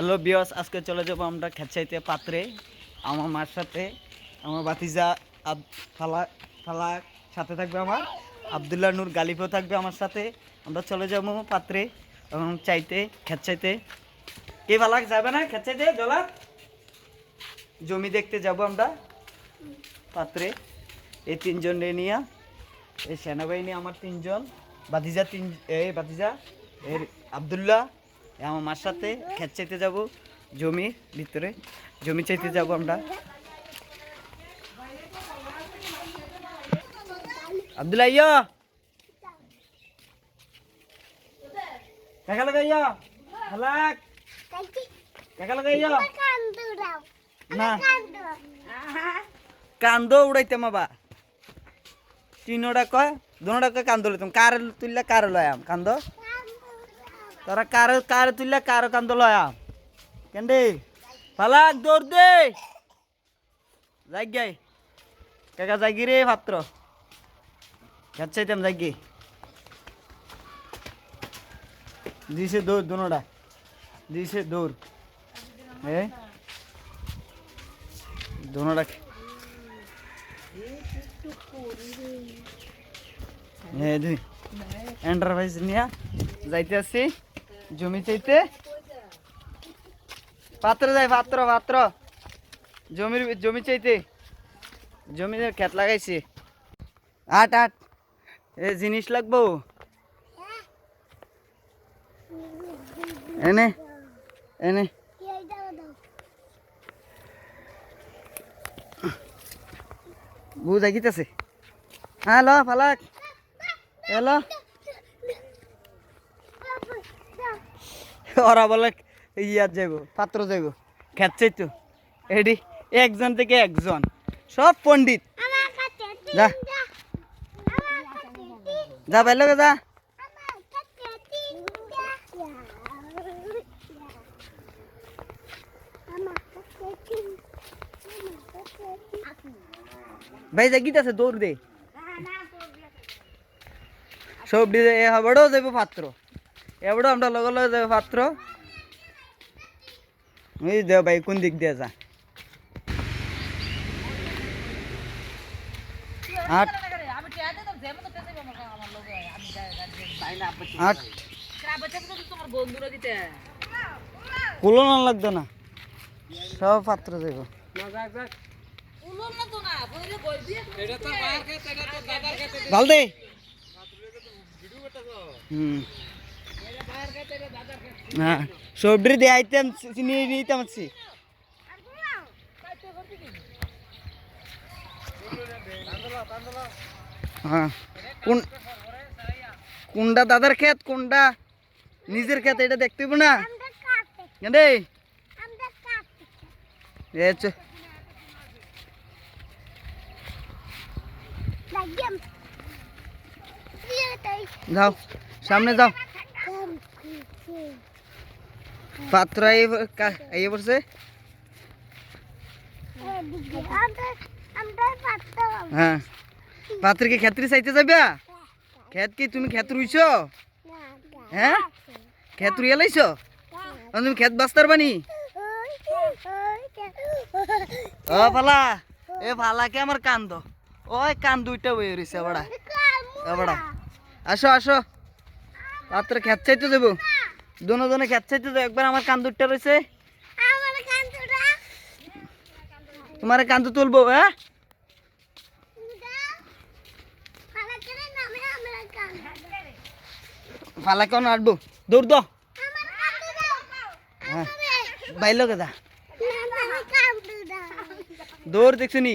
Hello বিয়স আজকে চলে যাব আমরা খেচাইতে পাত্রে, আমার মার সাথে। আমার বাতিজা আব ফালাক ফালাক সাথে থাকবে আমার। আবদুল্লাহ নূর গালিফও থাকবে আমার সাথে। আমরা চলে যাব পাত্রে, এবং চাইতে খেচাইতে কে ফালাক যাবে না খেচাইতে জলা জমি দেখতে যাব আমরা পাত্রে। এই তিনজন নিয়ে এই সেনাবাহিনী আমার তিনজন বাতিজা তিন এই বাতিজা এর আবদুল্লাহ আমার মার সাথে খেত চাইতে যাব, জমি ভিতরে, জমি চাইতে যাব আমরা। আবদুল্লাহ ইয়া কাকা লাগা ইয়া? হালাক কাকা লাগা ইয়া? না। কান্দো উড়াইতে মাবা তিনোটা কয়? দুটা কয় কান্দ লইতাম কার তুললে কার লয়াম কান্দো? তোরা কার কার তুললে কার কান্দো লয়াম কেন্ডে পালাক দৌড় দে যাই গাই কাকা যাই রে পাত্র যাচ্ছাইতাম যাই গে দিছে দৌড় দুনোটা দিছে দৌড় হ্যাঁ দুনোটা হ্যাঁ দুই এন্টারপ্রাইজ নিয়ে যাইতে আসছি জমি চাইতে? পাত্র যাই, পাত্র পাত্র। জমির জমি চাইতে। জমিতে খেত লাগাইছি। আট আট। এ জিনিস লাগবো? এনে এনে। বুঝা গিতেছে হ্যাঁ ল, ফালাক। এলো ওরা বলে ইয়ার যাইব পাত্র যাইব খেতছাই তো। এডি, একজন থেকে একজন, সব পণ্ডিত। যা। যা বাইলে যা। ভাই, যা গিতেছে দৌড় দে। সব ডিজে এবারও যাব পাত্র। এবারও আমরা লগে লগে যাব পাত্র ওই দেও ভাই কোন দিক দিয়ে যা আট আট কুলো না না সব পাত্র যাব ভালো দে হ্যাঁ সবডি দিয়ে আইতেম নিয়ে নিতাম আছি। হ্যাঁ কোন কোনটা দাদার ক্ষেত কোনটা নিজের ক্ষেত এটা দেখতে হইব না? চ যাও সামনে যাও। পাত্র এই পড়ছে হ্যাঁ। পাত্র কি ক্ষেত্রে চাইতে যাবে ক্ষেত কি তুমি ক্ষেত রুইছো? হ্যাঁ? ক্ষেত রুইয়া তুমি ক্ষেত বানি ও ফালা এ ফালাকে আমার কান্দ। ওই কান দুইটা বয়ে রয়েছে বড়া বড়া আসো আসো। পাত্র খেত চাইতে যাব। দোনো জনে খেত চাইতে তো একবার আমার কান দুটা রয়েছে তোমার কান্দু তুলবো হ্যাঁ? ফালা কেন আটবো দৌড় দো হ্যাঁ বাইলো কেদা দৌড় দেখছ নি।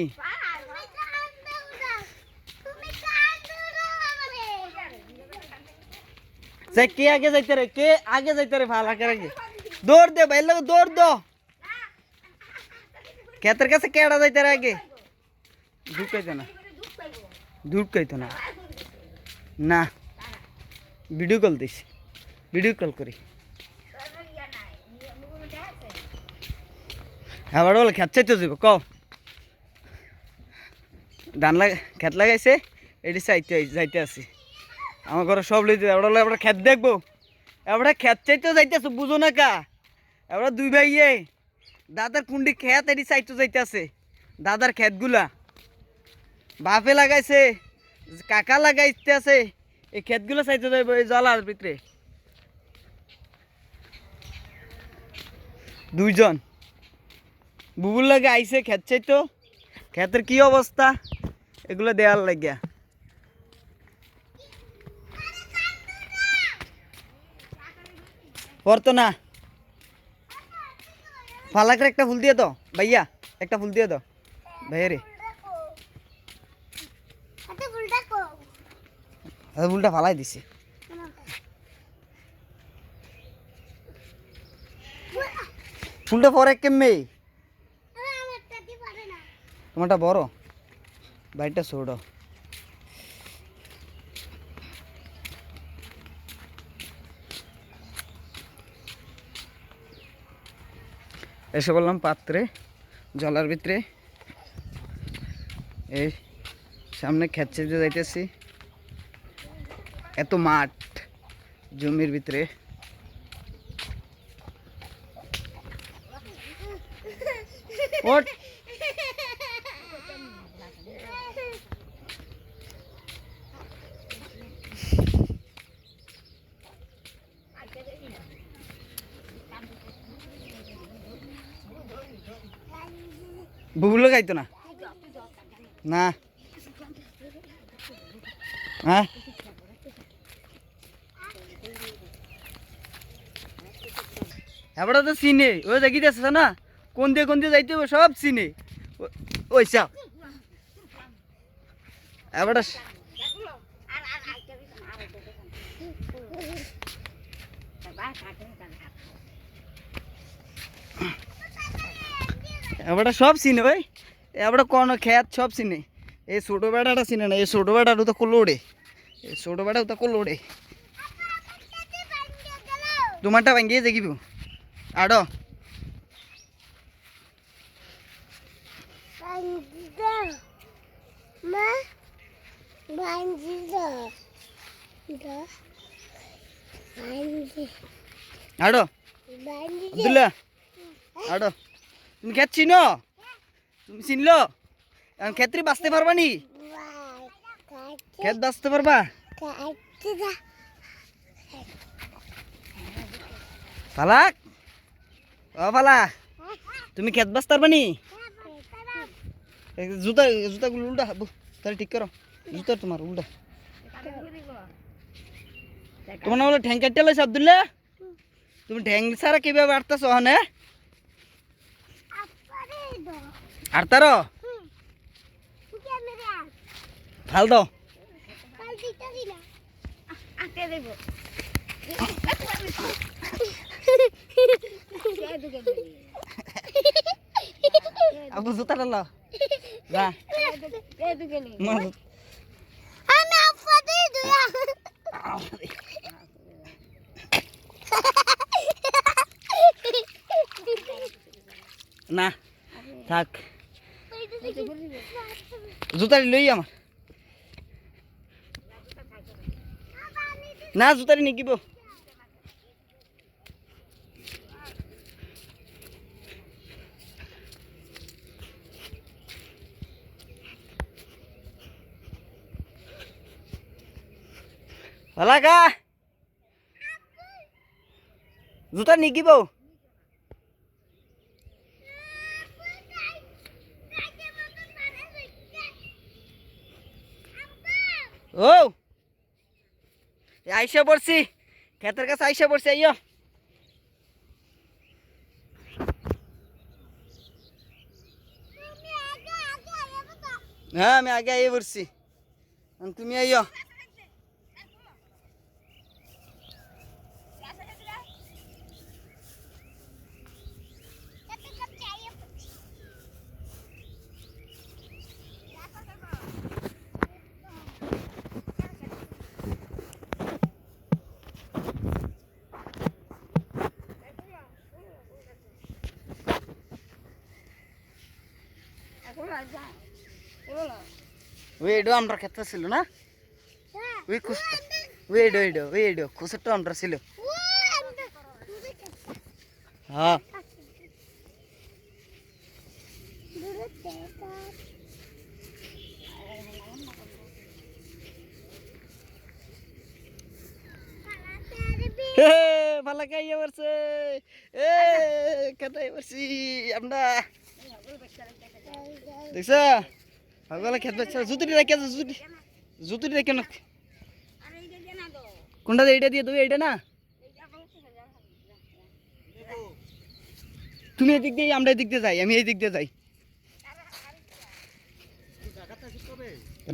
সে কে আগে যাইতে রে কে আগে যাইতে রে ফালা করে আগে দৌড় দে বাইলো দৌড় দো ক্ষেতের কাছে কেডা যাইতে রে আগে ঢুকাইতো না ঢুকাইতো না না ভিডিও কল দিস ভিডিও কল করি আবার বলে খেত চাইতে যাব ক ধান লাগা খেত লাগাইছে এটি চাইতে যাইতে আছি আমার ঘরে সব লইতে এবার এবার খেত দেখব। এবার খেত চাইতে যাইতেছো, বুঝো না কা? এবার দুই ভাই ইয়ে দাদার কুন্ডি খেত এটি সাইটো যাইতেছে। দাদার ক্ষেতগুলা বাপে লাগাইছে, কাকা লাগাইতে আছে এই ক্ষেতগুলো চাইতে যাইব এই জলার ভিতরে। দুইজন। বুবুর লাগে আইছে ক্ষেত চাইতো ক্ষেতের কি অবস্থা? এগুলো দেওয়ার লাগিয়া। পড়তো না। ফালাকের একটা ফুল দিয়ে তো ভাইয়া, একটা ফুল দিয়ে তো ভাইয়া রে। আর ফুলটা ফালাই দিছে। ফুলটা পরে না তোমারটা বড়, বাড়িটা ছোট। এসে বললাম পাত্রে জলার ভিতরে। এই সামনে দিয়ে যাইতেছি। এত মাঠ জমির ভিতরে। ওট গাইতো না? না? হ্যাঁ? এবারে তো চিনে ওই দেখিতেছে না? কোন দিয়ে কোন দিয়ে যাইতে সব চিনে ওই চাপ। এবারে এবারে সব চিনে ভাই। এবারে কোন খেত সব চিনে এই ছোটো বেড়াটা চিনে না এই ছোটো বেড়াটা তো করল ওড়ে এই ছোটো বেড়াও তো করল ওড়ে তোমারটা ভাঙ্গিয়ে দেখিব আড় বাঞ্জিদা মা বাঞ্জিদা দা বাঞ্জি আড় বাঞ্জি আব্দুল্লাহ আড় তুমি খেত চিনো তুমি চিনলো? এখন ক্ষেত্রে বাঁচতে পারবা নি? ক্ষেত বাঁচতে পারবা? ফালাক? ও ফালা তুমি ক্ষেত বাঁচতে পারবা নি? জুতা, জুতাগুলো উল্টা তাহলে ঠিক করো। জুতা তোমার, উল্টা। তোমার নাম হলো ঠ্যাং কাটতে লাইছে আব্দুল্লাহ? তুমি ঠ্যাং ছাড়া কীভাবে আটতেছো হনে আপরে দো ক্যামেরা ফাল দাও। আবু জুতা ডাল যা। আমি না থাক। জুতারি লই আমার না জুতারি নিকিব। ভালা কা জুতা নিকিব ও আইসা পড়ছি। ক্ষেতের কাছে আইসা পড়ছি আইয়। হ্যাঁ আমি আগে আইয়ে পড়ছি। তুমি আইয়ো। ওইডো আমরা ক্ষেত্রে ছিল না ওই খুশ ওইডো ওইডো ওইডো খুশিটা আমরা ছিল হ্যাঁ দূরে দেখা হে ভালো খাইয়ে পড়ছে এ কাটাই পড়ছি আমরা দেখছ দিয়ে? এইটা দিয়ে দেবে এইটা না? তুমি এদিক দিয়ে আমরা এদিক দিয়ে যাই, আমি এই দিক দিয়ে যাই।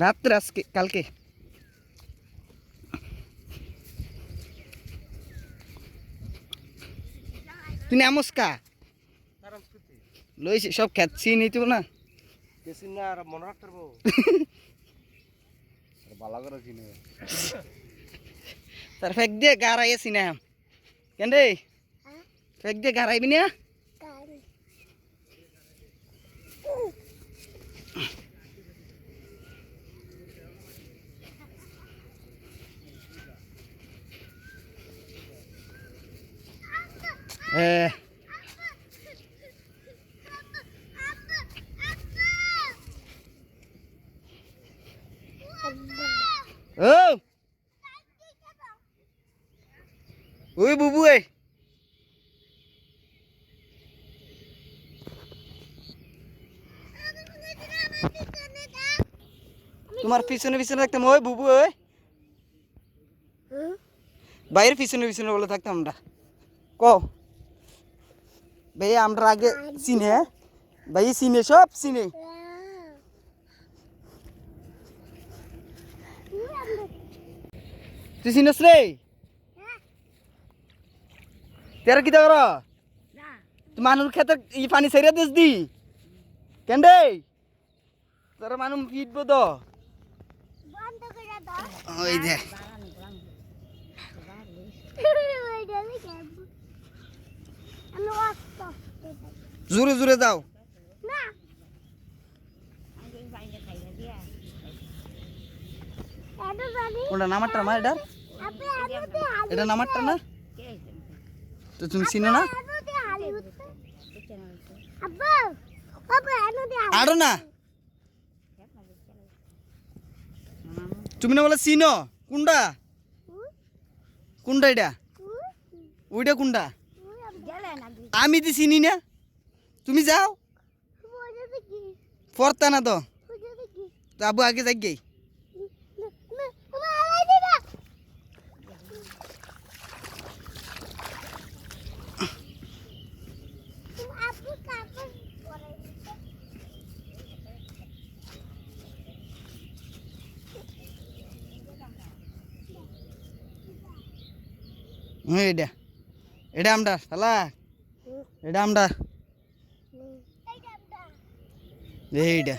রাত্রে আজকে, কালকে। তুই নামস্কা লইছি, সব খেতছি নিতে না? মনে রাখতে পারব ভালো করে চিনি তার ফেক দিয়ে গাড়াই আছি না কেন রে ফেক দিয়ে গাড়াইবি না কাল ওই বুবু এ তোমার পিছনে পিছনে থাকতাম, ওই বুবু, ওই। বাইরের পিছনে পিছনে বলে থাকতাম আমরা। ক? ভাই, আমরা আগে চিনে হ্যাঁ? ভাই, চিনে, সব চিনে। তুই চিনস রে? তেরা কি কর? তুই মানুষ খেতে ই পানি ছেড়ে দিস দি। কেন রে? তোর মানুষ ফিটব তো ওই দে। জোরে জোরে যাও না এত জানি কোনটা নামারটা মা এটা? আপনি এটা নামারটা না? তো তুমি চিনো না? আরও না। তুমি না বলে চিনো। কোনটা? কোনটা এটা? ওইটা কোনটা? আমি তো চিনি না। তুমি যাও। পড়তা না তো। আবু আগে যাই গেই আমার আলাই দিবা আপু কাপড় পরে হুম এটা এটা আমটা শালা এটা আমটা এইটা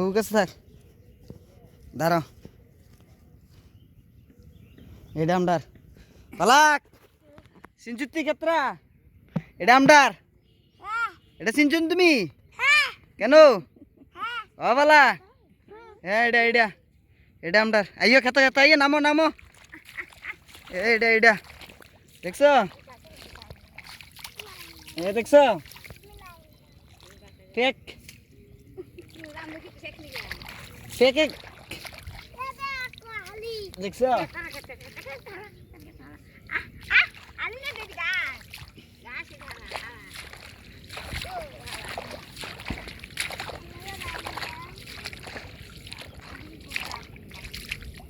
বাবু কাছে থাক দাঁড়াও। এটা আমডার পালাক সিনচুত্তি ক্ষেত্রা এটা আমডার এটা সিনচুন তুমি? কেন? ও বালা। হ্যাঁ এটা এটা এটা আমডার আইয়ো, খেতে খেতে, আইয়ো, নামো নামো। এইটা এইটা দেখছ? এ, দেখছ ফেক ফেক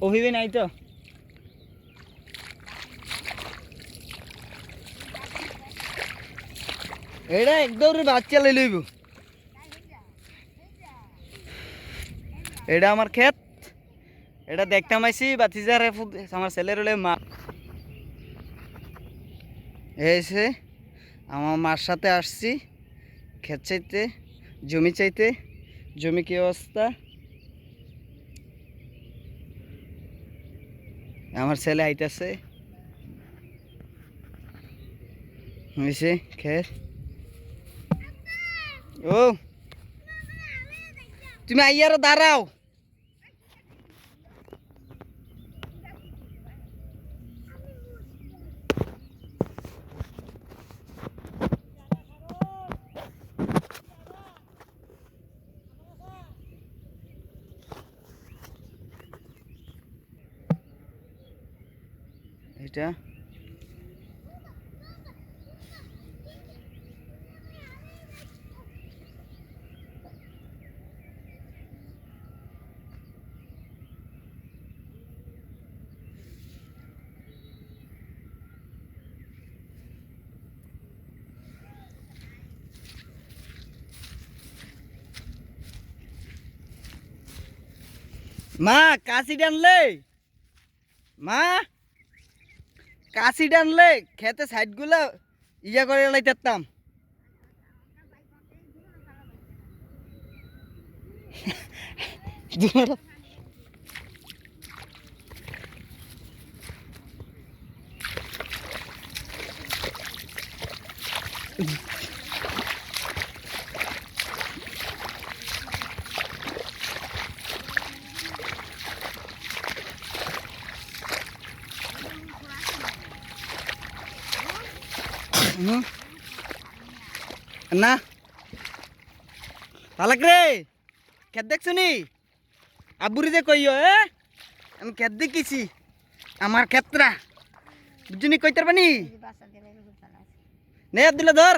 অভিবে নাই তো? এটা একদম বাচ্চা লই লইব। এটা আমার ক্ষেত। এটা দেখতাম আইসি বাতিজারে আমার ছেলের হলে মা। এসে আমার মার সাথে আসছি, ক্ষেত চাইতে, জমি চাইতে, জমি কি অবস্থা? আমার ছেলে আইতাছে। হয়েছে খের ও, তুমি আইয়ারও দাঁড়াও। এটা। মা কাশি টানলে মা কাশি টানলে খেতে সাইডগুলো ইয়া করে লাইতাম হুম। না। পালাক রে দেখছ নি? আবুরি যে কইও, এ? আমি খেত দেখিছি, আমার ক্ষেত্রা। বুঝুনি কইতার পানি নে? আব্দুল্লা ধর।